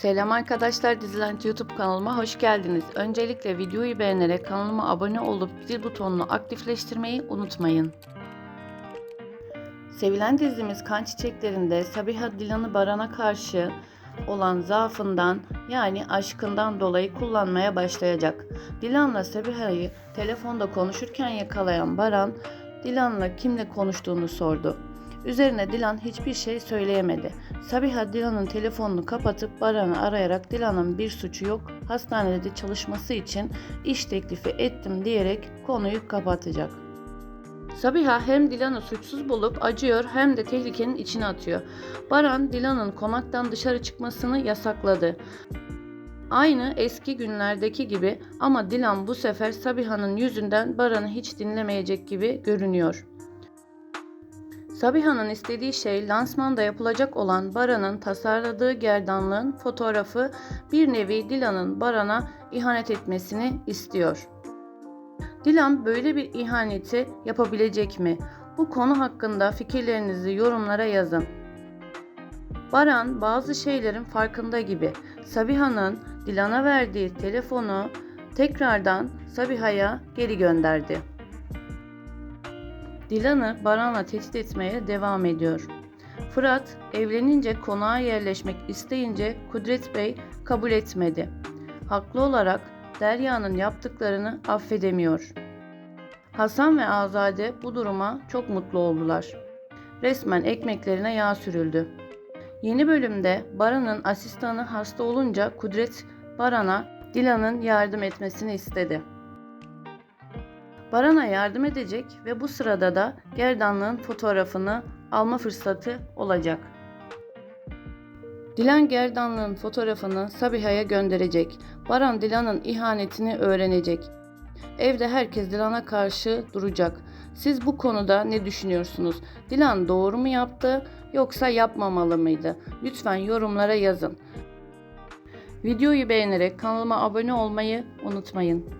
Selam arkadaşlar Diziland YouTube kanalıma hoş geldiniz. Öncelikle videoyu beğenerek kanalıma abone olup zil butonunu aktifleştirmeyi unutmayın. Sevilen dizimiz Kan Çiçeklerinde Sabiha Dilan'ı Baran'a karşı olan zaafından yani aşkından dolayı kullanmaya başlayacak. Dilan'la Sabiha'yı telefonda konuşurken yakalayan Baran, Dilan'la kimle konuştuğunu sordu. Üzerine Dilan hiçbir şey söyleyemedi. Sabiha Dilan'ın telefonunu kapatıp Baran'ı arayarak Dilan'ın bir suçu yok, hastanede çalışması için iş teklifi ettim diyerek konuyu kapatacak. Sabiha hem Dilan'ı suçsuz bulup acıyor hem de tehlikenin içine atıyor. Baran Dilan'ın konaktan dışarı çıkmasını yasakladı. Aynı eski günlerdeki gibi ama Dilan bu sefer Sabiha'nın yüzünden Baran'ı hiç dinlemeyecek gibi görünüyor. Sabiha'nın istediği şey lansmanda yapılacak olan Baran'ın tasarladığı gerdanlığın fotoğrafı bir nevi Dilan'ın Baran'a ihanet etmesini istiyor. Dilan böyle bir ihaneti yapabilecek mi? Bu konu hakkında fikirlerinizi yorumlara yazın. Baran bazı şeylerin farkında gibi. Sabiha'nın Dilan'a verdiği telefonu tekrardan Sabiha'ya geri gönderdi. Dilan'ı Baran'la tehdit etmeye devam ediyor. Fırat evlenince konağa yerleşmek isteyince Kudret Bey kabul etmedi. Haklı olarak Derya'nın yaptıklarını affedemiyor. Hasan ve Azade bu duruma çok mutlu oldular. Resmen ekmeklerine yağ sürüldü. Yeni bölümde Baran'ın asistanı hasta olunca Kudret Baran'a Dilan'ın yardım etmesini istedi. Baran'a yardım edecek ve bu sırada da gerdanlığın fotoğrafını alma fırsatı olacak. Dilan gerdanlığın fotoğrafını Sabiha'ya gönderecek. Baran Dilan'ın ihanetini öğrenecek. Evde herkes Dilan'a karşı duracak. Siz bu konuda ne düşünüyorsunuz? Dilan doğru mu yaptı yoksa yapmamalı mıydı? Lütfen yorumlara yazın. Videoyu beğenerek kanalıma abone olmayı unutmayın.